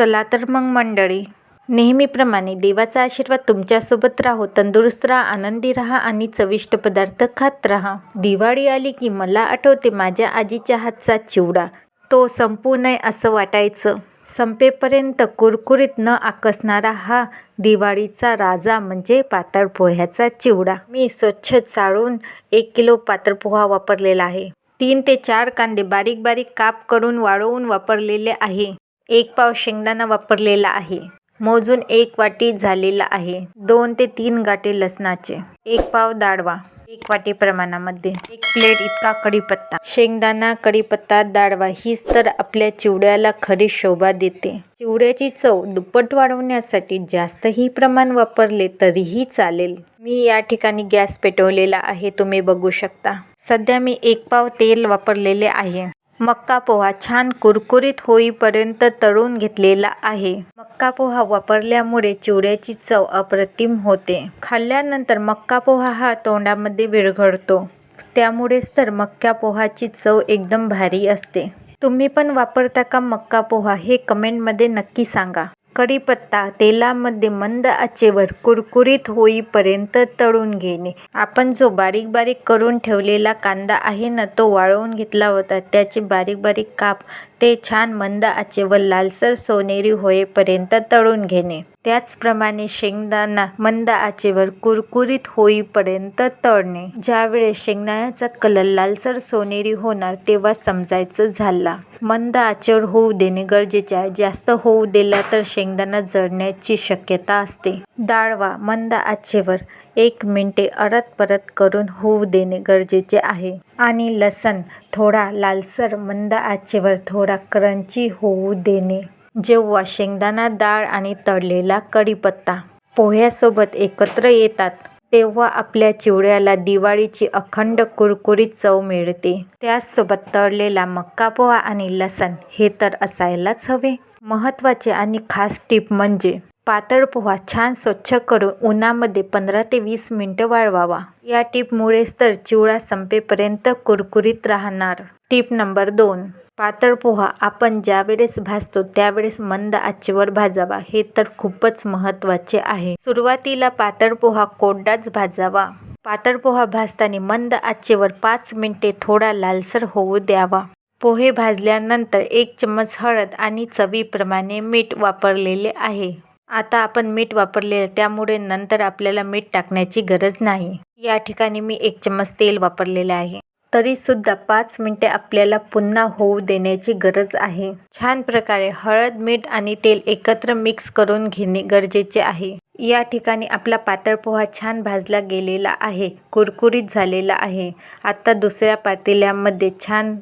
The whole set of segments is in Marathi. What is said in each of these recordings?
चला तर मग मंडळी. नेहमीप्रमाणे देवाचा आशीर्वाद तुमच्यासोबत राहो तंदुरुस्त राहा आनंदी राहा आणि चविष्ट पदार्थ खात राहा. दिवाळी आली की मला आठवते माझ्या आजीच्या हातचा चिवडा. तो संपू नये असं वाटायचं. संपेपर्यंत कुरकुरीत न आकसणारा हा दिवाळीचा राजा म्हणजे पातळ पोह्याचा चिवडा. मी स्वच्छ चाळून एक किलो पातळ पोहा वापरलेला आहे. तीन ते चार कांदे बारीक बारीक काप करून वाळवून वापरलेले आहे. एक पाव शेंगदाणा वापरलेला आहे. मोजून एक वाटी झालेला आहे. दोन ते तीन गाठे लसणाचे. एक पाव दाळवा एक वाटी प्रमाणामध्ये. एक प्लेट इतका कढीपत्ता शेंगदाणा कढीपत्ता दाळवा हीच तर आपल्या चिवड्याला खरी शोभा देते. चिवड्याची चव दुप्पट वाढवण्यासाठी जास्तही प्रमाण वापरले तरीही चालेल. मी या ठिकाणी गॅस पेटवलेला आहे. तुम्ही बघू शकता. सध्या मी एक पाव तेल वापरलेले आहे. मक्का पोहा छान कुरकुरीत होईपर्यंत तळून घेतलेला आहे. मक्का पोहा वापरल्यामुळे चिवड्याची चव अप्रतिम होते. खाल्ल्यानंतर मक्का पोहा हा तोंडामध्ये विरघळतो. त्यामुळेच तर मक्का पोहाची चव एकदम भारी असते. तुम्ही पण वापरता का मक्का पोहा हे कमेंटमध्ये नक्की सांगा. कढीपत्ता तेलामध्ये मंद आचेवर कुरकुरीत होईपर्यंत तळून घेणे. आपण जो बारीक बारीक करून ठेवलेला कांदा आहे ना तो वाळवून घेतला होता. त्याचे बारीक बारीक काप ते छान मंद आचेवर लालसर सोनेरी होईपर्यंत तळून घेणे. त्याचप्रमाणे शेंगदाणा मंद आचेवर कुरकुरीत होईपर्यंत तळणे. ज्यावेळेस शेंगदाण्याचा कलर लालसर सोनेरी होणार तेव्हा समजायचं झाला. मंद आचेवर होऊ देणे गरजेचे आहे. जास्त होऊ दिला तर शेंगदाणा जळण्याची शक्यता असते. डाळवा मंद आचेवर एक मिनिटे अरत परत करून होऊ देणे गरजेचे आहे. आणि लसण थोडा लालसर मंद आचेवर थोडा क्रंची होऊ देणे जेव्हा शेंगदाणा डाळ आणि तळलेला कढीपत्ता पोह्यासोबत एकत्र येतात तेव्हा आपल्या चिवड्याला दिवाळीची अखंड कुरकुरीत चव मिळते. त्याचसोबत तळलेला मक्का पोहा आणि लसण हे तर असायलाच हवे. महत्त्वाचे आणि खास टीप म्हणजे पातळ पोहा छान स्वच्छ करून उन्हामध्ये पंधरा ते वीस मिनटं वाळवावा. या टीपमुळेच तर चिवडा संपेपर्यंत कुरकुरीत राहणार. टीप नंबर दोन. पातळ पोहा आपण ज्यावेळेस भाजतो त्यावेळेस मंद आचेवर भाजावा. हे तर खूपच महत्त्वाचे आहे. सुरुवातीला पातळ पोहा कोरडाच भाजावा. पातळ पोहा भाजताना मंद आचेवर पाच मिनिटे थोडा लालसर होऊ द्यावा. पोहे भाजल्यानंतर एक चम्मच हळद आणि चवीप्रमाणे मीठ वापरलेले आहे. आता आपण मीठ वापरले त्यामुळे नंतर आपल्याला मीठ टाकण्याची गरज नाही. या ठिकाणी मी एक चम्मच तेल वापरलेले आहे. तरीसुद्धा पाच मिनटे आपल्याला पुन्हा होऊ देण्याची गरज आहे. छान प्रकारे हळद मीठ आणि तेल एकत्र मिक्स करून घेणे गरजेचे आहे. या ठिकाणी आपला पातळ पोहा छान भाजला गेलेला आहे कुरकुरीत झालेला आहे. आता दुसऱ्या पातेल्यामध्ये छान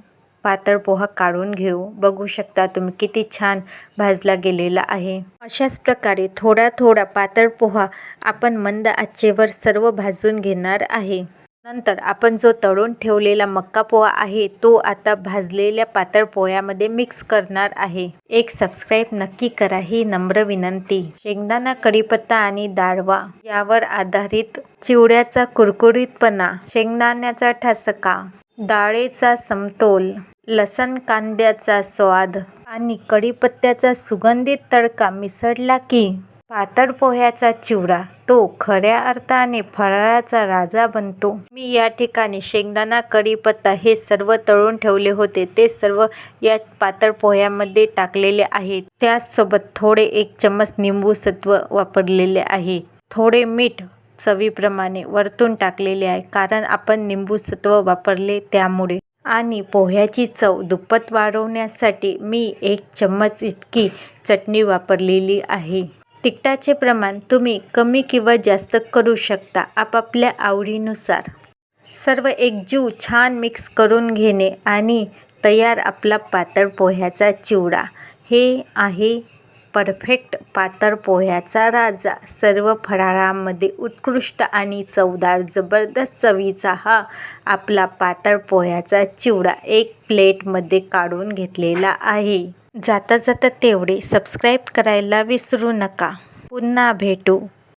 पातळ पोहा काढून घेऊ. बघू शकता तुम्ही किती छान भाजला गेलेला आहे. अशाच प्रकारे थोडा थोडा पातळ पोहा आपण मंद आचेवर सर्व भाजून घेणार आहे. नंतर आपण जो तळून ठेवलेला मक्का पोहा आहे तो आता भाजलेल्या पातळ पोह्यामध्ये मिक्स करणार आहे. एक सबस्क्राईब नक्की करा ही नम्र विनंती. शेंगदाणा कढीपत्ता आणि डाळवा यावर आधारित चिवड्याचा कुरकुरीतपणा शेंगदाण्याचा ठसका. डाळेचा समतोल लसण कांद्याचा स्वाद आणि कढीपत्त्याचा सुगंधित तडका मिसळला की पातळ पोह्याचा चिवडा. तो खऱ्या अर्थाने फराळाचा राजा बनतो. मी या ठिकाणी शेंगदाणा कढीपत्ता हे सर्व तळून ठेवले होते. ते सर्व या पातळ पोह्यामध्ये टाकलेले आहेत. त्याचसोबत थोडे एक चम्मच निंबू सत्व वापरलेले आहे. थोडे मीठ चवीप्रमाणे वरतून टाकलेले आहे. कारण आपण निंबू सत्व वापरले त्यामुळे. आणि पोह्याची चव दुप्पट वाढवण्यासाठी मी एक चम्मच इतकी चटणी वापरलेली आहे. तिखटाचे प्रमाण तुम्ही कमी किंवा जास्त करू शकता आपापल्या आवडीनुसार. सर्व एकजीव छान मिक्स करून घेणे आणि तयार आपला पातळ पोह्याचा चिवडा. हे आहे परफेक्ट पातळ पोह्याचा राजा. सर्व फराळामध्ये उत्कृष्ट आणि चवदार जबरदस्त चवीचा हा आपला पातळ पोह्याचा चिवडा एक प्लेटमध्ये काढून घेतलेला आहे. जाता जाता तेवढे सबस्क्राईब करायला विसरू नका. पुन्हा भेटू.